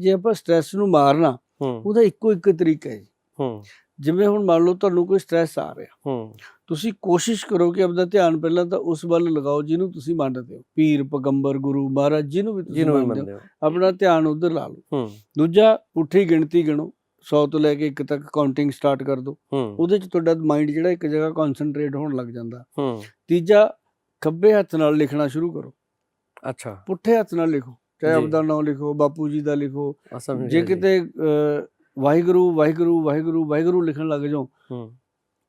ਜੇ ਆਪਾਂ ਸਟ੍ਰੈਸ ਨੂੰ ਮਾਰਨਾ ਉਹਦਾ ਇੱਕੋ ਇੱਕ ਤਰੀਕਾ ਹੈ ਹੂੰ। ਜਿਵੇਂ ਹੁਣ ਮੰਨ ਲਓ ਤੁਹਾਨੂੰ ਕੋਈ ਸਟ੍ਰੈਸ ਆ ਰਿਹਾ। ਹੂੰ। ਤੁਸੀਂ ਕੋਸ਼ਿਸ਼ ਕਰੋ ਕਿ ਆਪਦਾ ਧਿਆਨ ਪਹਿਲਾਂ ਤਾਂ ਉਸ ਵੱਲ ਲਗਾਓ ਜਿਹਨੂੰ ਤੁਸੀਂ ਮੰਨਦੇ ਹੋ। ਪੀਰ ਪਗੰਬਰ ਗੁਰੂ ਮਹਾਰਾਜ ਜਿਹਨੂੰ ਵੀ ਤੁਸੀਂ ਮੰਨਦੇ ਹੋ। ਆਪਣਾ ਧਿਆਨ ਉਧਰ ਲਾ ਲਓ। ਹੂੰ। ਦੂਜਾ ਪੁੱਠੀ ਗਿਣਤੀ ਗਿਣੋ। 100 ਤੋਂ ਲੈ ਕੇ 1 ਤੱਕ ਕਾਊਂਟਿੰਗ ਸਟਾਰਟ ਕਰ ਦਿਓ। ਉਹਦੇ 'ਚ ਤੁਹਾਡਾ ਮਾਈਂਡ ਜਿਹੜਾ ਇੱਕ ਜਗ੍ਹਾ ਕਨਸੈਂਟਰੇਟ ਹੋਣ ਲੱਗ ਜਾਂਦਾ। ਹੂੰ। ਤੀਜਾ ਖੱਬੇ ਹੱਥ ਨਾਲ ਲਿਖਣਾ ਸ਼ੁਰੂ ਕਰੋ। ਅੱਛਾ। ਪੁੱਠੇ ਹੱਥ ਨਾਲ ਲਿਖੋ। ਚਾਹੇ ਜੀ। ਆਪਦਾ ਨਾਮ ਲਿਖੋ ਬਾਪੂ ਜੀ ਦਾ ਲਿਖੋ। ਅਸਮ ਜੇ ਕਿਤੇ ਅਹ, ਵਾਹਿਗੁਰੂ ਵਾਹਿਗੁਰੂ ਵਾਹਿਗੁਰੂ ਵਾਹਿਗੁਰੂ ਲਿਖਣ ਲੱਗ ਜਾਓ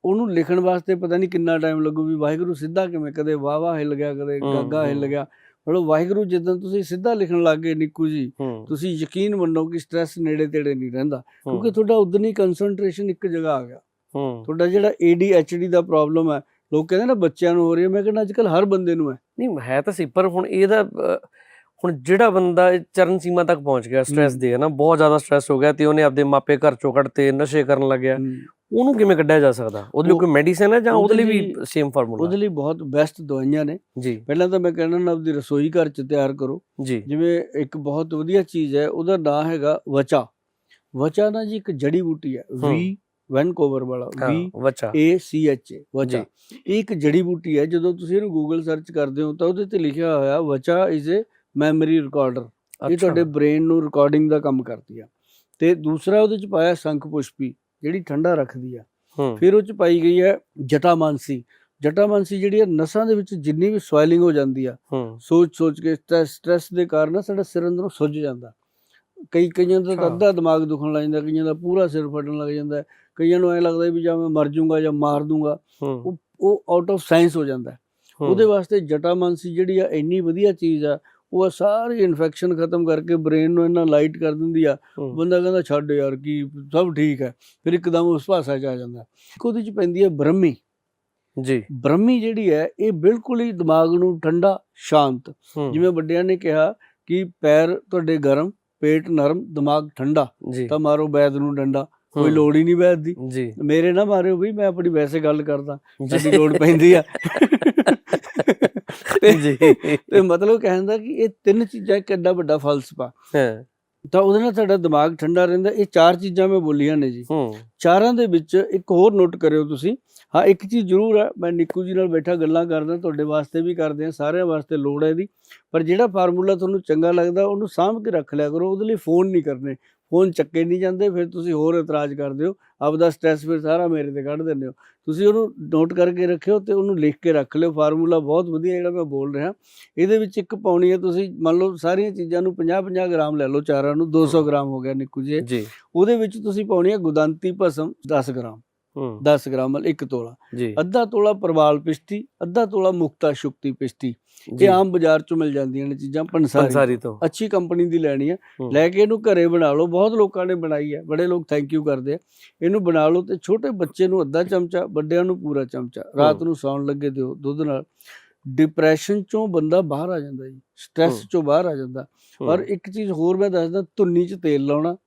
ਉਹਨੂੰ ਲਿਖਣ ਵਾਸਤੇ ਪਤਾ ਨਹੀਂ ਕਿੰਨਾ ਟਾਈਮ ਲੱਗੂ ਵੀ ਵਾਹਿਗੁਰੂ ਸਿੱਧਾ ਕਿਵੇਂ ਕਦੇ ਵਾਹ ਹਿੱਲ ਗਿਆ ਕਦੇ ਹੂੰ, ਗੱਗਾ ਹਿੱਲ ਹੂੰ। ਗਿਆ। ਮਤਲਬ ਵਾਹਿਗੁਰੂ ਜਦੋਂ ਤੁਸੀਂ ਸਿੱਧਾ ਲਿਖਣ ਲੱਗ ਗਏ ਨਿੱਕੂ ਜੀ ਤੁਸੀਂ ਯਕੀਨ ਮੰਨੋ ਕਿ ਸਟ੍ਰੈਸ ਨੇੜੇ ਤੇੜੇ ਨਹੀਂ ਰਹਿੰਦਾ ਕਿਉਂਕਿ ਤੁਹਾਡਾ ਉਦਨੀ ਕਨਸੈਂਟਰੇਸ਼ਨ ਇੱਕ ਜਗ੍ਹਾ ਆ ਗਿਆ। ਹੂੰ। ਤੁਹਾਡਾ ਜਿਹੜਾ ADHD ਦਾ ਪ੍ਰੋਬਲਮ ਹੈ ਲੋਕ ਕਹਿੰਦੇ ਨਾ ਬੱਚਿਆਂ ਨੂੰ ਹੋ ਰਹੀ ਹੈ। ਮੈਂ ਕਹਿੰਦਾ ਅੱਜਕੱਲ ਹਰ ਬੰਦੇ ਨੂੰ ਹੈ। ਨਹੀਂ ਹੈ ਤਾਂ ਸੀ ਪਰ ਹੁਣ ਇਹਦਾ ਹੁਣ ਜਿਹੜਾ ਬੰਦਾ ਚਰਨ ਸੀਮਾ ਤੱਕ ਪਹੁੰਚ ਗਿਆ ਹੂੰ। ਦੇ ਹੈ ਨਾ ਬਹੁਤ ਜ਼ਿਆਦਾ ਸਟ੍ਰੈਸ ਹੋ ਗਿਆ ਤੇ ਉਹਨੇ ਆਪਦੇ ਮਾਪੇ ਘਰ ਚੋਂ ਕੱਢਤੇ ਨਸ਼ੇ ਕਰਨ ਲੱਗਿਆ। ਉਹਨੂੰ ਕਿਵੇਂ ਕੱਢਿਆ ਜਾ ਸਕਦਾ? ਉਹਦੇ ਲਈ ਕੋਈ ਮੈਡੀਸਿਨ ਹੈ ਜਾਂ ਉਹਦੇ ਲਈ ਵੀ ਸੇਮ ਫਾਰਮੂਲਾ ਉਹਦੇ ਲਈ ਬਹੁਤ ਬੈਸਟ ਦਵਾਈਆਂ ਨੇ। ਜੀ। ਪਹਿਲਾਂ ਤਾਂ ਮੈਂ ਕਹਿੰਦਾ ਨਾ ਆਪਦੀ ਰਸੋਈ ਘਰ ਚ ਤਿਆਰ ਕਰੋ। ਜੀ। ਜਿਵੇਂ ਇੱਕ ਬਹੁਤ ਵਧੀਆ ਚੀਜ਼ ਹੈ ਉਹਦਾ ਨਾਮ ਹੈਗਾ ਵਚਾ। ਵਚਾ ਨਾ ਜੀ ਇੱਕ ਜੜੀ ਬੂਟੀ ਹੈ। ਵੀ ਵੈਨਕੂਵਰ ਵਾਲਾ ਵੀ ਬੱਚਾ ਏ ਸੀ ਐਚ ਏ ਵਚਾ। ਇਹ ਇੱਕ ਜੜੀ ਬੂਟੀ ਹੈ ਜਦੋਂ ਤੁਸੀਂ ਇਹਨੂੰ ਗੂਗਲ ਸਰਚ ਕਰਦੇ ਹੋ ਤਾਂ ਉਹਦੇ ਤੇ ਲਿਖਿਆ ਹੋਇਆ vacha is a memory recorder. ਇਹ ਤੁਹਾਡੇ ਬ੍ਰੇਨ ਨੂੰ ਰਿਕਾਰਡਿੰਗ ਦਾ ਕੰਮ ਕਰਦੀ ਆ। ਤੇ ਦੂਸਰਾ ਉਹਦੇ ਚ ਪਾਇਆ ਸੰਖ ਪੁਸ਼ਪੀ ਜਿਹੜੀ ਠੰਡਾ ਰੱਖਦੀ ਆ। ਫਿਰ ਉਹ ਚ ਪਾਈ ਗਈ ਹੈ ਜਟਾਮਾਨਸੀ। ਜਟਾਮਾਨਸੀ ਜਿਹੜੀ ਹੈ ਨਸਾਂ ਦੇ ਵਿੱਚ ਜਿੰਨੀ ਵੀ ਸਵੈਲਿੰਗ ਹੋ ਜਾਂਦੀ ਆ ਸੋਚ ਸੋਚ ਕੇ ਸਟ੍ਰੈਸ ਦੇ ਕਾਰਨ ਸਾਡਾ ਸਿਰ ਅੰਦਰੋਂ ਸੁੱਜ ਜਾਂਦਾ। ਕਈ ਕਈਆਂ ਦਾ। ਅੱਧਾ ਦਿਮਾਗ ਦੁਖਣ ਲੱਗ ਜਾਂਦਾ ਕਈਆਂ ਦਾ ਪੂਰਾ ਸਿਰ ਫਟਣ ਲੱਗ ਜਾਂਦਾ। ਕਈਆਂ ਨੂੰ ਐ ਲੱਗਦਾ ਵੀ ਜਾਂ ਮੈਂ ਮਰ ਜਾਊਂਗਾ ਜਾਂ ਮਾਰ ਦੂੰਗਾ। ਹੂੰ। ਉਹ ਆਊਟ ਆਫ ਸਾਇੰਸ ਹੋ ਜਾਂਦਾ। ਉਹਦੇ ਵਾਸਤੇ ਜਟਾਮਾਨਸੀ ਜਿਹੜੀ ਆ ਇੰਨੀ ਵਧੀਆ ਚੀਜ਼ ਆ ਉਹ ਸਾਰੀ ਇਨਫੈਕਸ਼ਨ ਖਤਮ ਕਰਕੇ ਬ੍ਰੇਨ ਨੂੰ ਇੰਨਾ ਲਾਈਟ ਕਰ ਦਿੰਦੀ ਆ। ਬੰਦਾ ਕਹਿੰਦਾ ਛੱਡ ਯਾਰ ਕੀ ਸਭ ਠੀਕ ਹੈ। ਫਿਰ ਇੱਕਦਮ ਉਸ ਭਾਸ਼ਾ 'ਚ ਆ ਜਾਂਦਾ। ਉਹਦੇ 'ਚ ਪੈਂਦੀ ਹੈ ਬ੍ਰਹਮੀ। ਜੀ। ਬ੍ਰਹਮੀ ਜਿਹੜੀ ਹੈ ਇਹ ਬਿਲਕੁਲ ਹੀ ਦਿਮਾਗ ਨੂੰ ਠੰਡਾ ਸ਼ਾਂਤ। ਜਿਵੇਂ ਵੱਡਿਆਂ ਨੇ ਕਿਹਾ ਕਿ ਪੈਰ ਤੁਹਾਡੇ ਗਰਮ ਪੇਟ ਨਰਮ ਦਿਮਾਗ ਠੰਡਾ। ਤਾਂ ਮਾਰੋ ਵੈਦ ਨੂੰ ਡੰਡਾ। ਕੋਈ ਲੋੜ ਹੀ ਨਹੀਂ ਵੈਦ ਦੀ ਜੀ। ਮੇਰੇ ਨਾ ਮਾਰਿਓ ਬਈ ਮੈਂ ਆਪਣੀ ਵੈਸੇ ਗੱਲ ਕਰਦਾ ਜੀ। ਸਾਡੀ ਲੋੜ ਪੈਂਦੀ ਆ। ਜੀ। ਤੇ ਮਤਲਬ ਕਹਿੰਦਾ ਕਿ ਇਹ ਤਿੰਨ ਚੀਜ਼ਾਂ ਕਿੰਨਾ ਵੱਡਾ ਫਲਸਫਾ। ਹਾਂ। ਤਾਂ ਉਹਦੇ ਨਾਲ ਤੁਹਾਡਾ ਦਿਮਾਗ ਠੰਡਾ ਰਹਿੰਦਾ। ਇਹ ਚਾਰ ਚੀਜ਼ਾਂ ਮੈਂ ਬੋਲੀਆਂ ਨੇ ਜੀ। ਹੂੰ। ਚਾਰਾਂ ਦੇ ਵਿੱਚ ਇੱਕ ਹੋਰ ਨੋਟ ਕਰਿਓ ਤੁਸੀਂ। ਹਾਂ ਇੱਕ ਚੀਜ਼ ਜ਼ਰੂਰ ਹੈ ਮੈਂ ਨਿੱਕੂ ਜੀ ਨਾਲ ਬੈਠਾ ਗੱਲਾਂ ਕਰਦਾ ਤੁਹਾਡੇ ਵਾਸਤੇ ਵੀ ਕਰਦੇ ਆ ਸਾਰਿਆਂ ਵਾਸਤੇ ਲੋੜ ਹੈ ਇਹਦੀ। ਪਰ ਜਿਹੜਾ ਫਾਰਮੂਲਾ ਤੁਹਾਨੂੰ ਚੰਗਾ ਲੱਗਦਾ ਉਹਨੂੰ ਸਾਂਭ ਕੇ ਰੱਖ ਲਿਆ ਕਰੋ ਉਹਦੇ ਲਈ ਫੋਨ ਨਹੀਂ ਕਰਨੇ। ਫੋਨ ਚੱਕੇ ਨਹੀਂ ਜਾਂਦੇ ਫਿਰ ਤੁਸੀਂ ਹੋਰ ਇਤਰਾਜ਼ ਕਰਦੇ ਹੋ। ਆਪਦਾ ਸਟ੍ਰੈਸ ਫਿਰ ਸਾਰਾ ਮੇਰੇ ਤੇ ਕੱਢ ਦਿੰਦੇ ਹੋ। ਤੁਸੀਂ ਉਹਨੂੰ ਨੋਟ ਕਰਕੇ ਰੱਖਿਓ ਤੇ ਉਹਨੂੰ ਲਿਖ ਕੇ ਰੱਖ ਲਿਓ। ਫਾਰਮੂਲਾ ਬਹੁਤ ਵਧੀਆ ਜਿਹੜਾ ਮੈਂ ਬੋਲ ਰਿਹਾ। ਇਹਦੇ ਵਿੱਚ ਇੱਕ ਪਾਉਣੀ ਹੈ ਤੁਸੀਂ ਮੰਨ ਲਓ ਸਾਰੀਆਂ ਚੀਜ਼ਾਂ ਨੂੰ 50 50 ਗ੍ਰਾਮ ਲੈ ਲਓ। ਚਾਰਾਂ ਨੂੰ 200 ਗ੍ਰਾਮ ਹੋ ਗਿਆ ਨਿੱਕੂ ਜੀ। ਉਹਦੇ ਵਿੱਚ ਤੁਸੀਂ ਪਾਉਣੀ ਹੈ ਗੁਦਾਂਤੀ ਭਸਮ 10 ਗ੍ਰਾਮ। 10 ਗ੍ਰਾਮ ਮਤਲਬ ਇੱਕ ਤੋਲਾ। ਜੀ। ਅੱਧਾ ਤੋਲਾ ਪ੍ਰਵਾਲ ਪਿਸ਼ਟੀ ਅੱਧਾ ਤੋਲਾ ਮੁਕਤਾ ਸ਼ੁਕਤੀ ਪਿਸ਼ਟੀ ਜੀ। ਇਹ ਆਮ ਬਾਜ਼ਾਰ ਚੋਂ ਮਿਲ ਜਾਂਦੀਆਂ ਨੇ ਚੀਜ਼ਾਂ ਪੰਸਾਰੀ ਤੋਂ। ਅੱਛੀ ਕੰਪਨੀ ਦੀ ਲੈਣੀ ਹੂੰ, ਲੈ ਕੇ ਇਹਨੂੰ ਘਰੇ ਬਣਾ ਲਓ। ਬਹੁਤ ਲੋਕਾਂ ਨੇ ਬਣਾਈ ਹੈ ਬੜੇ ਲੋਕ ਥੈਂਕ ਯੂ ਕਰਦੇ ਆ। ਇਹਨੂੰ ਬਣਾ ਲਓ ਤੇ ਛੋਟੇ ਬੱਚੇ ਨੂੰ ਅੱਧਾ ਚਮਚਾ ਵੱਡਿਆਂ ਨੂੰ ਪੂਰਾ ਚਮਚਾ। ਰਾਤ। ਨੂੰ ਸੌਣ ਲੱਗੇ ਦਿਓ ਦੁੱਧ ਨਾਲ। ਡਿਪਰੈਸ਼ਨ ਚੋਂ ਬੰਦਾ ਬਾਹਰ ਆ ਜਾਂਦਾ ਜੀ। ਸਟ੍ਰੈਸ ਹੂੰ। ਚੋਂ ਬਾਹਰ ਆ ਜਾਂਦਾ। ਔਰ ਇੱਕ ਚੀਜ਼ ਹੋਰ ਮੈਂ ਦੱਸਦਾ ਧੁੰਨੀ 'ਚ ਤੇਲ ਲਾਉਣਾ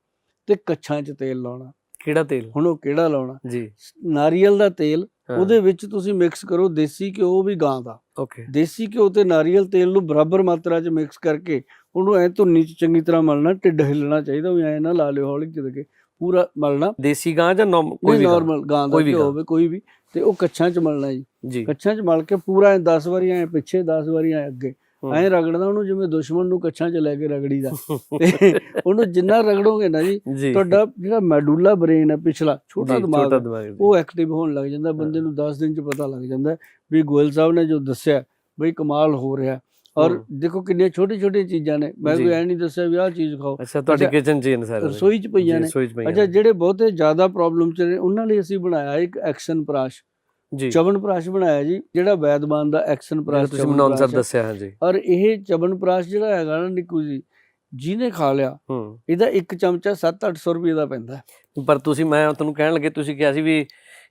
ਤੇ ਕੱਛਾਂ 'ਚ ਤੇਲ ਲਾਉਣਾ। ਕਿਹੜਾ ਤੇਲ? ਹੁਣ ਉਹ ਕਿਹੜਾ ਲਾਉਣਾ? ਜੀ। ਨਾਰੀਅਲ ਦਾ ਤੇਲ ਉਹਦੇ ਵਿੱਚ ਤੁਸੀਂ ਮਿਕਸ ਕਰੋ ਦੇਸੀ ਘਿਓ ਵੀ ਗਾਂ ਦਾ। ਓਕੇ ਦੇਸੀ ਘਿਓ ਤੇ ਨਾਰੀਅਲ ਤੇਲ ਨੂੰ ਬਰਾਬਰ ਮਾਤਰਾ 'ਚ ਮਿਕਸ ਕਰਕੇ ਉਹਨੂੰ ਐ ਧੁੰਨੀ 'ਚ ਚੰਗੀ ਤਰ੍ਹਾਂ ਮਲਣਾ ਢਿੱਡ ਹਿੱਲਣਾ ਚਾਹੀਦਾ ਵੀ ਐ ਨਾ ਲਾ ਲਿਓ ਹੌਲੀ ਜਿਹੇ ਕੇ ਪੂਰਾ ਮਲਣਾ। ਦੇਸੀ ਗਾਂ ਜਾਂ ਕੋਈ ਵੀ? ਨਾਰਮਲ ਗਾਂ ਦਾ ਘਿਓ। ਹੋਵੇ ਕੋਈ ਵੀ। ਤੇ ਉਹ ਕੱਛਾਂ 'ਚ ਮਲਣਾ ਜੀ। ਕੱਛਾਂ 'ਚ ਮਲ ਕੇ ਪੂਰਾ ਐ 10 ਵਾਰੀ ਐ ਪਿੱਛੇ 10 ਵਾਰੀ ਐ ਅੱਗੇ। ਐ ਰਗੜਨਾ ਉਹਨੂੰ ਜਿਵੇਂ ਦੁਸ਼ਮਣ ਨੂੰ ਕੱਛਾਂ 'ਚ ਲੈ ਕੇ ਰਗੜੀਦਾ। ਤੇ ਉਹਨੂੰ ਜਿੰਨਾ ਰਗੜੋਗੇ ਨਾ ਜੀ ਤੁਹਾਡਾ ਜਿਹੜਾ ਮੈਡੂਲਾ ਬ੍ਰੇਨ ਹੈ ਪਿਛਲਾ ਛੋਟਾ ਦਿਮਾਗ ਛੋਟਾ। ਉਹ ਐਕਟਿਵ ਹੋਣ ਲੱਗ ਜਾਂਦਾ ਬੰਦੇ ਨੂੰ 10 ਦਿਨ ਚ ਪਤਾ ਲੱਗ ਜਾਂਦਾ ਵੀ ਗੋਇਲ ਸਾਹਿਬ ਨੇ ਜੋ ਦੱਸਿਆ ਬਈ ਕਮਾਲ ਹੋ ਰਿਹਾ। ਔਰ। ਦੇਖੋ ਕਿੰਨੀਆਂ ਛੋਟੀ ਛੋਟੀਆਂ ਚੀਜ਼ਾਂ ਨੇ। ਮੈਂ। ਕੋਈ ਐ ਨਹੀਂ ਦੱਸਿਆ ਵੀ ਆਹ ਚੀਜ਼ ਖਾਓ। ਅੱਛਾ ਤੁਹਾਡੀ ਕਿਚਨ ਚ ਹੀ ਨੇ ਸਾਰੇ ਰਸੋਈ ਚ ਪਈਆਂ ਨੇ। ਅੱਛਾ। ਜਿਹੜੇ ਬਹੁਤੇ ਜ਼ਿਆਦਾ ਪ੍ਰੋਬਲਮ ਚ ਨੇ ਉਹਨਾਂ ਲਈ ਅਸੀਂ ਬਣਾਇਆ ਇੱਕ ਐਕਸ਼ਨ ਪ੍ਰਾਸ਼। ਜੀ। ਚਵਨ ਪ੍ਰਾਸ਼ ਬਣਾਇਆ ਜੀ ਜਿਹੜਾ ਵੈਦਮਾਨ ਦਾ ਐਕਸ਼ਨ ਪ੍ਰਾਸ਼ ਤੁਸੀਂ ਮਨੋਨ ਸਰ। ਦੱਸਿਆ ਹਾਂ ਜੀ ਔਰ ਇਹ ਚਵਨ ਪ੍ਰਾਸ਼ ਜਿਹੜਾ ਹੈਗਾ ਨਾ ਨਿੱਕੂ ਜੀ ਜਿਹਨੇ ਖਾ ਲਿਆ ਇਹਦਾ ਇੱਕ ਚਮਚਾ 7-800 ਰੁਪਏ ਦਾ ਪੈਂਦਾ। ਪਰ ਤੁਸੀਂ ਮੈਂ ਤੁਹਾਨੂੰ ਕਹਿਣ ਲੱਗੇ ਤੁਸੀਂ ਕਿਹਾ ਸੀ ਵੀ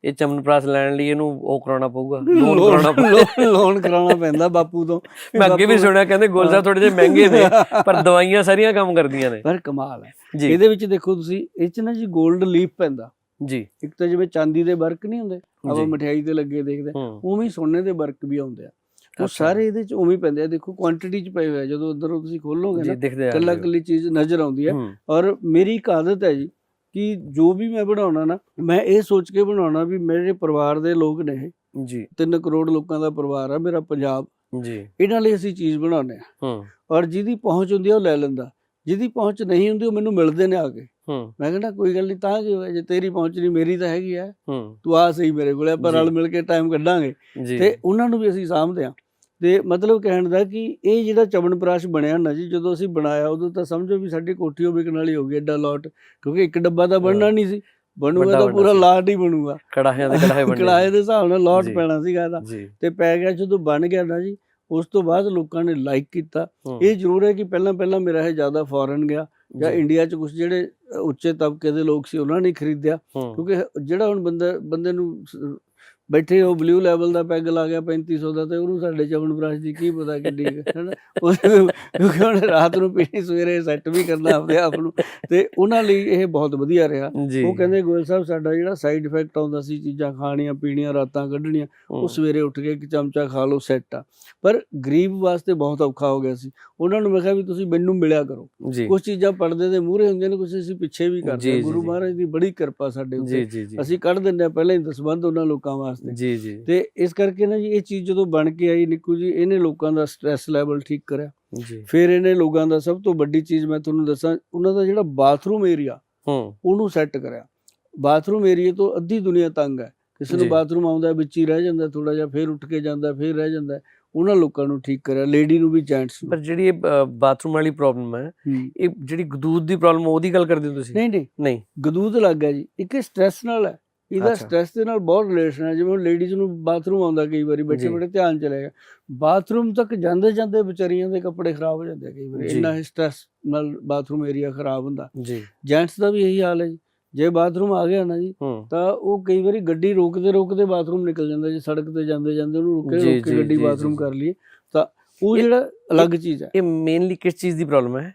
ਇਹ ਚਮਨਪ੍ਰਾਸ ਲੈਣ ਲਈ ਇਹਨੂੰ ਉਹ ਕਰਾਉਣਾ ਪਊਗਾ ਲੋਨ ਕਰਾਉਣਾ ਪਊਗਾ ਲੋਨ ਕਰਾਉਣਾ ਪੈਂਦਾ ਬਾਪੂ ਤੋਂ। ਮੈਂ ਅੱਗੇ ਵੀ ਸੁਣਿਆ ਕਹਿੰਦੇ ਗੋਲਜ਼ਾ ਥੋੜੇ ਜਿਹੇ ਮਹਿੰਗੇ ਨੇ ਪਰ ਦਵਾਈਆਂ ਸਾਰੀਆਂ ਕੰਮ ਕਰਦੀਆਂ ਨੇ। ਪਰ ਕਮਾਲ ਹੈ। ਇਹਦੇ ਵਿੱਚ ਦੇਖੋ ਤੁਸੀਂ ਇਹ ਚ ਨਾ ਜੀ 골ਡ ਲੀਫ ਪੈਂਦਾ। ਜੀ। ਇੱਕ ਤਾਂ ਜਿਵੇਂ ਚਾਂਦੀ ਦੇ ਵਰਕ ਨਹੀਂ ਹੁੰਦੇ ਆਪਾਂ। ਮਠਿਆਈ ਤੇ ਲੱਗੇ ਦੇਖਦੇ ਉਵੇਂ ਹੀ ਸੋਨੇ ਦੇ ਵਰਕ ਵੀ ਆਉਂਦੇ ਆ। ਉਹ। ਸਾਰੇ ਇਹਦੇ ਚ ਉਵੇਂ ਪੈਂਦੇ ਆ। ਦੇਖੋ ਕੁਆਂਟੀਟੀ ਚ ਪਏ ਹੋਏ ਆ ਜਦੋਂ ਅੰਦਰੋਂ ਤੁਸੀਂ ਖੋਲੋਗੇ ਨਾ ਕੱਲਾ ਕੱਲੀ ਚੀਜ਼ ਨਜ਼ਰ ਆਉਂਦੀ ਹੈ। ਔਰ ਮੇਰੀ ਇੱਕ ਆਦਤ ਹੈ ਜੀ ਕਿ ਜੋ ਵੀ ਮੈਂ ਬਣਾਉਣਾ ਨਾ ਮੈਂ ਇਹ ਸੋਚ ਕੇ ਬਣਾਉਣਾ ਵੀ ਮੇਰੇ ਪਰਿਵਾਰ ਦੇ ਲੋਕ ਨੇ ਜੀ। 3 ਕਰੋੜ ਲੋਕਾਂ ਦਾ ਪਰਿਵਾਰ ਆ ਮੇਰਾ ਪੰਜਾਬ। ਜੀ। ਇਹਨਾਂ ਲਈ ਅਸੀਂ ਚੀਜ਼ ਬਣਾਉਂਦੇ ਆ। ਹੂੰ। ਔਰ ਜਿਹਦੀ ਪਹੁੰਚ ਹੁੰਦੀ ਆ ਉਹ ਲੈ ਲੈਂਦਾ। ਜਿਹਦੀ ਪਹੁੰਚ ਨਹੀਂ ਹੁੰਦੀ ਉਹ ਮੈਨੂੰ ਮਿਲਦੇ ਨੇ ਆ ਕੇ। ਹੂੰ। ਮੈਂ ਕਹਿੰਦਾ ਕੋਈ ਗੱਲ ਨਹੀਂ ਤਾਂ ਕੀ ਜੇ ਤੇਰੀ ਪਹੁੰਚ ਨਹੀਂ ਮੇਰੀ ਤਾਂ ਹੈਗੀ ਆ। ਹੂੰ। ਤੂੰ ਆ ਸਹੀ ਮੇਰੇ ਕੋਲੇ ਆਪਾਂ। ਰਲ ਮਿਲ ਕੇ ਟਾਈਮ ਕੱਢਾਂਗੇ। ਤੇ ਉਹਨਾਂ ਨੂੰ ਵੀ ਅਸੀਂ ਸਾਂਭਦੇ ਹਾਂ। ਤੇ ਮਤਲਬ ਕਹਿਣ ਦਾ ਕਿ ਇਹ ਜਿਹੜਾ ਚਵਨਪ੍ਰਾਸ਼ ਬਣਿਆ ਨਾ ਜੀ ਜਦੋਂ ਅਸੀਂ ਬਣਾਇਆ ਉਦੋਂ ਤਾਂ ਸਮਝੋ ਵੀ ਸਾਡੀ ਕੋਠੀ ਉਹ ਵਿਕਣ ਵਾਲੀ ਹੋ ਗਈ ਐਡਾ ਲੋਟ ਕਿਉਂਕਿ ਇੱਕ ਡੱਬਾ ਤਾਂ ਬਣਨਾ। ਨਹੀਂ ਸੀ। ਬਣੂਗਾ ਤਾਂ ਪੂਰਾ। ਲਾਟ ਹੀ ਬਣੂਗਾ। ਕੜਾਹਿਆਂ ਦੇ ਕੜਾਹੇ ਬਣੇ ਕਿਰਾਏ ਦੇ ਹਿਸਾਬ ਨਾਲ ਲੋਟ। ਪੈਣਾ ਸੀਗਾ ਇਹਦਾ। ਤੇ ਪੈ ਗਿਆ ਜਦੋਂ ਬਣ ਗਿਆ ਨਾ ਜੀ ਉਸ ਤੋਂ ਬਾਅਦ ਲੋਕਾਂ ਨੇ ਲਾਈਕ ਕੀਤਾ। ਇਹ ਜ਼ਰੂਰ ਹੈ ਕਿ ਪਹਿਲਾਂ ਪਹਿਲਾਂ ਮੇਰਾ ਇਹ ਜ਼ਿਆਦਾ ਫੋਰਨ ਗਿਆ ਜਾਂ ਇੰਡੀਆ 'ਚ ਕੁਝ ਜਿਹੜੇ ਉੱਚੇ ਤਬਕੇ ਦੇ ਲੋਕ ਸੀ ਉਹਨਾਂ ਨੇ ਖਰੀਦਿਆ। ਕਿਉਂਕਿ ਜਿਹੜਾ ਹੁਣ ਬੰਦਾ ਬੰਦੇ ਨੂੰ ਬੈਠੇ ਉਹ ਬਲੂ ਲੈਵਲ ਦਾ ਪੈਗ ਲਾ ਗਿਆ 3500 ਦਾ ਤੇ ਉਹਨੂੰ ਸਾਡੇ ਚਵਨ ਬ੍ਰਸ਼ ਦੀ ਕੀ ਪਤਾ ਕਿੱਡੀ ਹੈਨਾ ਉਹ ਕਿਉਂਕਿ ਉਹਨੇ ਰਾਤ ਨੂੰ ਪੀਣੀ ਸਵੇਰੇ ਸੈੱਟ ਵੀ ਕਰਨਾ ਆਪਣੇ ਆਪ ਨੂੰ। ਤੇ ਉਹਨਾਂ ਲਈ ਇਹ ਬਹੁਤ ਵਧੀਆ ਰਿਹਾ। ਉਹ ਕਹਿੰਦੇ ਗੋਇਲ ਸਾਹਿਬ ਸਾਡਾ ਜਿਹੜਾ ਸਾਈਡ ਇਫੈਕਟ ਆਉਂਦਾ ਸੀ ਚੀਜ਼ਾਂ ਖਾਣੀਆਂ ਪੀਣੀਆਂ ਰਾਤਾਂ ਕੱਢਣੀਆਂ ਉਹ ਸਵੇਰੇ ਉੱਠ ਕੇ ਇੱਕ ਚਮਚਾ ਖਾ ਲਓ ਸੈੱਟ ਆ। ਪਰ ਗਰੀਬ ਵਾਸਤੇ ਬਹੁਤ ਔਖਾ ਹੋ ਗਿਆ ਸੀ। ਉਹਨਾਂ ਨੂੰ ਮੈਂ ਕਿਹਾ ਵੀ ਤੁਸੀਂ ਮੈਨੂੰ ਮਿਲਿਆ ਕਰੋ। ਕੁਝ ਚੀਜ਼ਾਂ ਪੜਦੇ ਦੇ ਮੂਹਰੇ ਹੁੰਦੀਆਂ ਨੇ ਕੁਝ ਅਸੀਂ ਪਿੱਛੇ ਵੀ ਕਰਦੇ ਗੁਰੂ। ਮਹਾਰਾਜ ਦੀ ਬੜੀ ਕਿਰਪਾ ਸਾਡੇ ਉੱਤੇ। ਅਸੀਂ ਕੱਢ ਦਿੰਦੇ ਹਾਂ ਪਹਿਲਾਂ ਹੀ ਦਸਬੰਦ ਉਹਨਾਂ ਲੋਕਾਂ ਵਾਸਤੇ। ਜੀ ਜੀ। ਤੇ ਇਸ ਕਰਕੇ ਨਾ ਜੀ ਇਹ ਚੀਜ਼ ਜਦੋਂ ਬਣ ਕੇ ਆਈ ਨਿੱਕੂ ਜੀ ਇਹਨੇ ਲੋਕਾਂ ਦਾ ਸਟ੍ਰੈਸ ਲੈਵਲ ਠੀਕ ਕਰਿਆ। ਜੀ। ਫਿਰ ਇਹਨੇ ਲੋਕਾਂ ਦਾ ਸਭ ਤੋਂ ਵੱਡੀ ਚੀਜ਼ ਮੈਂ ਤੁਹਾਨੂੰ ਦੱਸਾਂ ਉਹਨਾਂ ਦਾ ਜਿਹੜਾ ਬਾਥਰੂਮ ਏਰੀਆ ਹੂੰ। ਉਹਨੂੰ ਸੈੱਟ ਕਰਿਆ। ਬਾਥਰੂਮ ਏਰੀਆ ਤੋਂ ਅੱਧੀ ਦੁਨੀਆ ਤੰਗ ਹੈ। ਕਿਸੇ ਨੂੰ। ਬਾਥਰੂਮ ਆਉਂਦਾ ਵਿੱਚ ਹੀ ਰਹਿ ਜਾਂਦਾ ਥੋੜਾ ਜਿਹਾ ਫਿਰ ਉੱਠ ਕੇ ਜਾਂਦਾ ਫਿਰ ਰਹਿ ਜਾਂਦਾ ਉਹਨਾਂ ਲੋਕਾਂ ਨੂੰ ਠੀਕ ਕਰਿਆ ਲੇਡੀ ਨੂੰ ਵੀ ਜੈਂਟਸ ਪਰ ਨੂੰ ਜਿਹੜੀ ਇਹ ਬਾਥਰੂਮ ਵਾਲੀ ਪ੍ਰੋਬਲਮ ਹੈ ਹੂੰ। ਇਹ ਜਿਹੜੀ ਗਦੂਦ ਦੀ ਪ੍ਰੋਬਲਮ ਉਹਦੀ ਗੱਲ ਕਰਦੇ ਹੋ ਤੁਸੀਂ? ਨਹੀਂ ਨਹੀਂ। ਨਹੀਂ। ਗਦੂਦ ਲੱਗ ਗਿਆ ਜੀ। ਇੱਕ ਸਟ੍ਰੈਸ ਨਾਲ ਹੈ। ਇਹਦਾ। ਸਟ੍ਰੈਸ ਦੇ ਨਾਲ ਬਹੁਤ ਰਿਲੇਸ਼ਨ ਹੈ। ਜਿਵੇਂ ਲੇਡੀਜ਼ ਨੂੰ ਬਾਥਰੂਮ ਆਉਂਦਾ ਕਈ ਵਾਰੀ ਜੀ। ਬੈਠੇ ਧਿਆਨ ਚਲੇਗਾ ਬਾਥਰੂਮ ਤੱਕ ਜਾਂਦੇ ਜਾਂਦੇ ਵਿਚਾਰੀਆਂ ਦੇ ਕੱਪੜੇ ਖਰਾਬ ਹੋ ਜਾਂਦੇ ਕਈ ਵਾਰੀ। ਇੰਨਾ ਸਟ੍ਰੈਸ ਨਾਲ ਬਾਥਰੂਮ ਏਰੀਆ ਖਰਾਬ ਹੁੰਦਾ। ਜੀ। ਜੈਂਟਸ ਦਾ ਵੀ ਇਹੀ ਹਾਲ ਹੈ ਜੀ। ਜੇ ਬਾਥਰੂਮ ਆ ਗਿਆ ਨਾ ਜੀ ਤਾਂ ਉਹ ਕਈ ਵਾਰੀ ਗੱਡੀ ਰੋਕਦੇ ਰੋਕਦੇ ਬਾਥਰੂਮ ਨਿਕਲ ਜਾਂਦਾ ਜੀ। ਸੜਕ ਤੇ ਜਾਂਦੇ ਜਾਂਦੇ ਉਹਨੂੰ ਰੁਕੇ ਕੇ ਗੱਡੀ ਬਾਥਰੂਮ ਕਰ ਲਈਏ। ਤਾਂ ਉਹ ਜਿਹੜਾ ਅਲੱਗ ਚੀਜ਼ ਹੈ। ਇਹ ਮੇਨਲੀ ਕਿਸ ਚੀਜ਼ ਦੀ ਪ੍ਰੋਬਲਮ ਹੈ?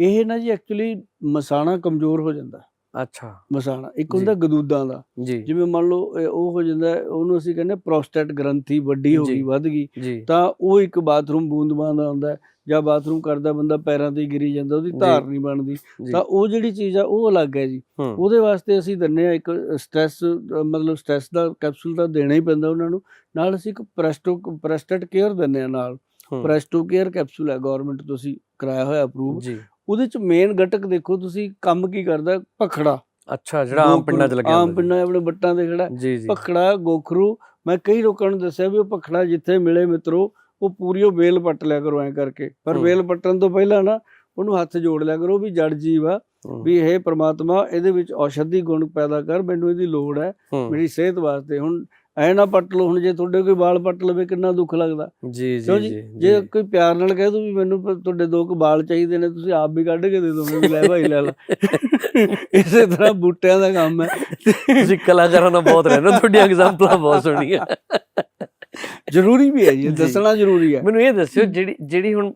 ਇਹ ਨਾ ਜੀ ਐਕਚੁਅਲੀ ਮਸਾਣਾ ਕਮਜ਼ੋਰ ਹੋ ਜਾਂਦਾ। ਅੱਛਾ। ਮਸਾਣਾ ਇੱਕ। ਹੁੰਦਾ ਗਦੂਦਾਂ ਦਾ। ਜਿਵੇਂ ਮੰਨ ਲਓ ਉਹ ਹੋ ਜਾਂਦਾ ਉਹਨੂੰ ਅਸੀਂ ਕਹਿੰਦੇ ਪ੍ਰੋਸਟੇਟ ਗ੍ਰੰਥੀ ਵੱਡੀ ਹੋ। ਗਈ ਵੱਧ ਗਈ ਤਾਂ ਉਹ ਇੱਕ ਬਾਥਰੂਮ ਬੂੰਦਬਾਂਦ ਆਉਂਦਾ ਹੈ, ਜਾਂ ਬਾਥਰੂਮ ਕਰਦਾ ਬੰਦਾ ਪੈਰਾਂ ਤੇ ਗਿਰੀ ਜਾਂਦਾ ਉਹਦੀ। ਧਾਰ ਨਹੀਂ ਬਣਦੀ। ਤਾਂ ਉਹ ਜਿਹੜੀ ਚੀਜ਼ ਆ ਉਹ ਅਲੱਗ ਹੈ ਜੀ। ਉਹਦੇ ਵਾਸਤੇ ਅਸੀਂ ਦਿੰਨੇ ਆ ਇੱਕ ਸਟ੍ਰੈਸ ਮਤਲਬ ਸਟ੍ਰੈਸ ਦਾ ਕੈਪਸੂਲ ਤਾਂ ਦੇਣਾ ਹੀ ਪੈਂਦਾ ਉਹਨਾਂ ਨੂੰ। ਨਾਲ ਅਸੀਂ ਇੱਕ ਪ੍ਰੈਸਟੋ ਪ੍ਰੈਸਟੇਟ ਕੇਅਰ ਦਿੰਨੇ ਆ ਨਾਲ। ਪ੍ਰੈਸਟੋ ਕੇਅਰ ਕੈਪਸੂਲ ਹੈ ਗਵਰਨਮੈਂਟ ਤੋਂ ਅਸੀਂ ਕਰਾਇਆ ਹੋਇਆ ਅਪਰੂਵ ਉਹਦੇ ਚ ਮੇਨ ਘਟਕ ਦੇਖੋ ਤੁਸੀਂ ਕੰਮ ਕੀ ਕਰਦਾ ਭਖੜਾ। ਅੱਛਾ ਜਿਹੜਾ ਆਮ ਪਿੰਡਾਂ 'ਚ ਲੱਗਿਆ ਆਮ ਪਿੰਡਾਂ ਆਪਣੇ ਬੱਟਾਂ ਤੇ ਖੜਾ। ਭਖੜਾ ਗੋਖਰੂ ਮੈਂ ਕਈ ਲੋਕਾਂ ਨੂੰ ਦੱਸਿਆ ਵੀ ਉਹ ਭਖੜਾ ਜਿੱਥੇ ਮਿਲੇ ਮਿੱਤਰੋ ਉਹ ਪੂਰੀ ਉਹ ਵੇਲ ਪੱਟ ਲਿਆ ਕਰੋ ਐ ਕਰਕੇ। ਪਰ। ਵੇਲ ਪੱਟਣ ਤੋਂ ਪਹਿਲਾਂ ਨਾ ਉਹਨੂੰ ਹੱਥ ਜੋੜ ਲਿਆ ਕਰੋ ਵੀ ਜੜ ਜੀਵ ਆ ਵੀ ਇਹ ਪ੍ਰਮਾਤਮਾ ਇਹਦੇ ਵਿੱਚ ਔਸ਼ਧੀ ਗੁਣ ਪੈਦਾ ਕਰ ਮੈਨੂੰ ਇਹਦੀ ਲੋੜ ਹੂੰ, ਮੇਰੀ ਸਿਹਤ ਵਾਸਤੇ। ਹੁਣ ਐ ਨਾ ਪੱਟ ਲਓ ਹੁਣ ਜੇ ਤੁਹਾਡੇ ਕੋਈ ਵਾਲ ਪੱਟ ਲਵੇ ਕਿੰਨਾ ਦੁੱਖ ਲੱਗਦਾ। ਜੀ ਜੀ ਜੀ? ਕੋਈ ਪਿਆਰ ਨਾਲ ਕਹਿ ਦੋ ਵੀ ਮੈਨੂੰ ਤੁਹਾਡੇ ਦੋ ਕੁ ਵਾਲ ਚਾਹੀਦੇ ਨੇ ਤੁਸੀਂ ਆਪ ਵੀ ਕੱਢ ਕੇ ਦੇ ਦੋਗੇ ਵੀ ਲੈ ਭਾਈ ਲੈ ਲੈ। ਇਸੇ ਤਰ੍ਹਾਂ ਬੂਟਿਆਂ ਦਾ ਕੰਮ ਹੈ। ਤੁਸੀਂ ਕਲਾਕਾਰਾਂ ਨਾਲ ਬਹੁਤ ਰਹਿੰਦੇ ਤੁਹਾਡੀਆਂ ਐਗਜ਼ਾਮਪਲਾਂ ਬਹੁਤ ਸੋਹਣੀਆਂ। ਜ਼ਰੂਰੀ ਵੀ ਹੈ ਜੀ। ਦੱਸਣਾ ਜ਼ਰੂਰੀ ਹੈ। ਮੈਨੂੰ ਇਹ ਦੱਸਿਓ ਜਿਹੜੀ ਜਿਹੜੀ ਹੁਣ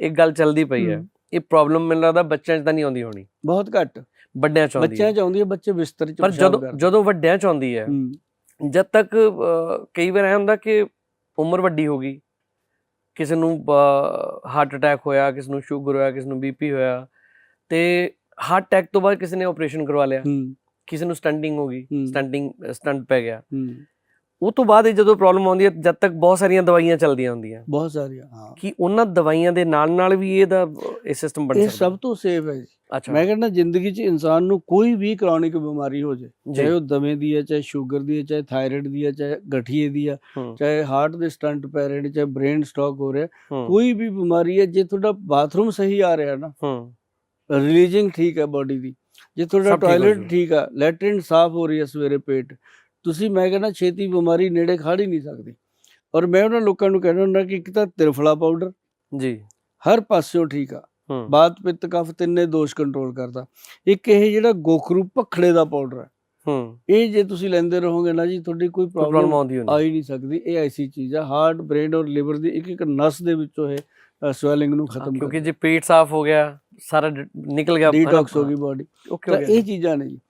ਇੱਕ ਗੱਲ ਚੱਲਦੀ ਪਈ ਹੈ। ਇਹ ਪ੍ਰੋਬਲਮ ਮੈਨੂੰ ਲੱਗਦਾ ਬੱਚਿਆਂ 'ਚ ਤਾਂ ਨਹੀਂ ਆਉਂਦੀ ਹੋਣੀ। ਬਹੁਤ ਘੱਟ। ਵੱਡਿਆਂ 'ਚ ਆਉਂਦੀ ਬੱਚਿਆਂ ਚ ਆਉਂਦੀ ਹੈ ਬੱਚੇ ਬਿਸਤਰ ਚ ਪਰ ਜਦੋਂ। ਜਦੋਂ ਵੱਡਿਆਂ 'ਚ ਆਉਂਦੀ ਹੂੰ, ਜਦ ਤੱਕ ਕਈ ਵਾਰ ਐ ਹੁੰਦਾ ਕਿ ਉਮਰ ਵੱਡੀ ਹੋ ਗਈ ਕਿਸੇ ਨੂੰ ਹਾਰਟ ਅਟੈਕ ਹੋਇਆ ਕਿਸੇ ਨੂੰ ਸ਼ੂਗਰ ਹੋਇਆ ਕਿਸੇ ਨੂੰ ਬੀਪੀ ਹੋਇਆ ਤੇ ਹਾਰਟ ਅਟੈਕ ਤੋਂ ਬਾਅਦ ਕਿਸੇ ਨੇ ਆਪਰੇਸ਼ਨ ਕਰਵਾ ਲਿਆ ਕਿਸੇ ਨੂੰ ਸਟੰਟਿੰਗ ਹੋ ਗਈ। ਸਟੰਟਿੰਗ ਸਟੰਟ ਪੈ ਗਿਆ। ਉਹ ਤੋਂ ਬਾਅਦ ਇਹ ਜਦੋਂ ਪ੍ਰੋਬਲਮ ਆਉਂਦੀ ਹੈ ਜਦ ਤੱਕ ਬਹੁਤ ਸਾਰੀਆਂ ਦਵਾਈਆਂ ਚੱਲਦੀਆਂ ਹੁੰਦੀਆਂ। ਬਹੁਤ ਸਾਰੀਆਂ ਹਾਂ। ਕਿ ਉਹਨਾਂ ਦਵਾਈਆਂ ਦੇ ਨਾਲ ਨਾਲ ਵੀ ਇਹਦਾ ਇਹ ਸਿਸਟਮ ਬਣ ਇਹ ਸਭ ਤੋਂ ਸੇਫ ਹੈ ਜੀ। ਅੱਛਾ। ਮੈਂ ਕਹਿੰਦਾ ਜ਼ਿੰਦਗੀ 'ਚ ਇਨਸਾਨ ਨੂੰ ਕੋਈ ਵੀ ਕ੍ਰੋਨਿਕ ਬਿਮਾਰੀ ਹੋ ਜਾਏ ਜੀ। ਚਾਹੇ ਉਹ ਦਮੇ ਦੀ ਹੈ ਚਾਹੇ ਸ਼ੂਗਰ ਦੀ ਹੈ ਚਾਹੇ ਥਾਇਰਾਇਡ ਦੀ ਹੈ ਚਾਹੇ ਗਠੀਏ ਦੀ ਹੈ ਚਾਹੇ ਹਾਰਟ ਦੇ ਸਟੰਟ ਪੈ ਰਹੇ ਨੇ ਚਾਹੇ ਬ੍ਰੇਨ ਸਟ੍ਰੋਕ ਹੋ ਰਿਹਾ ਕੋਈ ਵੀ ਬਿਮਾਰੀ ਹੈ ਜੇ ਤੁਹਾਡਾ ਬਾਥਰੂਮ ਸਹੀ ਆ ਰਿਹਾ ਨਾ ਹੂੰ। ਰਿਲੀਜਿੰਗ ਠੀਕ ਹੈ ਬਾਡੀ ਦੀ ਜੇ ਤੁਹਾਡਾ ਟਾਇਲਟ। ਠੀਕ ਆ ਲੈਟਰਿਨ ਸਾਫ਼ ਹੋ ਰਹੀ ਹੈ ਸਵੇਰੇ ਪੇਟ ਤੁਸੀਂ ਮੈਂ ਕਹਿੰਦਾ ਛੇਤੀ ਬਿਮਾਰੀ ਨੇੜੇ ਖੜ ਹੀ ਨਹੀਂ ਸਕਦੀ। ਔਰ ਮੈਂ ਉਹਨਾਂ ਲੋਕਾਂ ਨੂੰ ਕਹਿੰਦਾ ਹੁੰਦਾ ਕਿ ਇੱਕ ਤਾਂ ਤਿਰਫਲਾ ਪਾਊਡਰ ਜੀ। ਹਰ ਪਾਸਿਓਂ ਠੀਕ ਆ। ਬਾਤ ਪਿੱਤ ਕਫ ਤਿੰਨੇ ਦੋਸ਼ ਕੰਟਰੋਲ ਕਰਦਾ। ਇੱਕ ਇਹ ਜਿਹੜਾ ਗੋਖਰੂ ਭਖੜੇ ਦਾ ਪਾਊਡਰ ਹੈ। ਹੂੰ। ਇਹ ਜੇ ਤੁਸੀਂ ਲੈਂਦੇ ਰਹੋਗੇ ਨਾ ਜੀ ਤੁਹਾਡੀ ਕੋਈ ਪ੍ਰੋਬਲਮ ਆ ਹੀ ਨਹੀਂ। ਸਕਦੀ। ਇਹ ਐਸੀ ਚੀਜ਼ ਹੈ ਹਾਰਟ ਬ੍ਰੇਨ ਔਰ ਲਿਵਰ ਦੀ ਇੱਕ ਇੱਕ ਨਸ ਦੇ ਵਿੱਚੋਂ ਇਹ ਸਵੈਲਿੰਗ ਨੂੰ ਖਤਮ ਕਿਉਂਕਿ ਜੇ ਪੇਟ ਸਾਫ਼ ਹੋ ਗਿਆ ਸਾਰਾ ਨਿਕਲ ਗਿਆ ਡੀਟੌਕਸ ਹੋ ਗਈ ਬਾਡੀ ਤਾਂ ਇਹ ਚੀਜ਼ਾਂ ਨੇ ਜੀ।